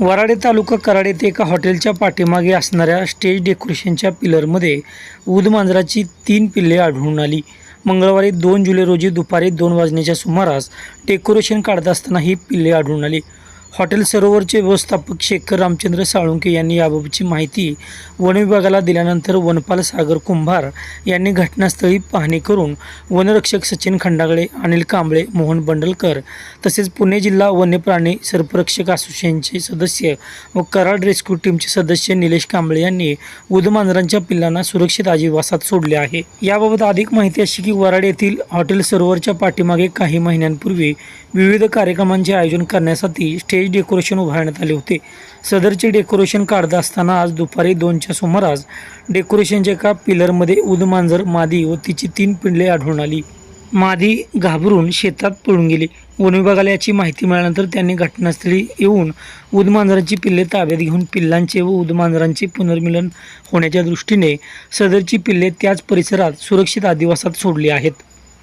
वराडे तालुका कराड येथे एका हॉटेलच्या पाठीमागे असणाऱ्या स्टेज डेकोरेशनच्या पिलरमध्ये उदमांजराची तीन पिल्ले आढळून आली. मंगळवारी दोन जुलै रोजी दुपारी दोन वाजण्याच्या सुमारास डेकोरेशन काढत असताना ही पिल्ले आढळून आली. हॉटेल सरोवरचे व्यवस्थापक शेखर रामचंद्र साळुंके यांनी याबाबतची माहिती वन विभागाला दिल्यानंतर वनपाल सागर कुंभार यांनी घटनास्थळी पाहणी करून वनरक्षक सचिन खंडागळे अनिल कांबळे मोहन बंडलकर तसेच पुणे जिल्हा वन्यप्राणी सर्परक्षक असोसिएशनचे सदस्य व कराड रेस्क्यू टीमचे सदस्य निलेश कांबळे यांनी उदमांजरांच्या पिल्लांना सुरक्षित आजीवासात सोडले आहे. याबाबत अधिक माहिती अशी की वराड येथील हॉटेल सरोवरच्या पाठीमागे काही महिन्यांपूर्वी विविध कार्यक्रमांचे आयोजन करण्यासाठी स्टेज डेकोरेशन उभारण्यात आले होते. सदरचे डेकोरेशन काढत असताना आज दुपारी दोनच्या सुमारास डेकोरेशनच्या एका पिलरमध्ये उदमांजर मादी व तिची तीन पिंडले आढळून आली. मादी घाबरून शेतात पळून गेली. वन विभागाला याची माहिती मिळाल्यानंतर त्यांनी घटनास्थळी येऊन उदमांजरांची पिल्ले ताब्यात घेऊन पिल्लांचे व उदमांजरांचे पुनर्मिलन होण्याच्या दृष्टीने सदरची पिल्ले त्याच परिसरात सुरक्षित आदिवासात सोडली आहेत.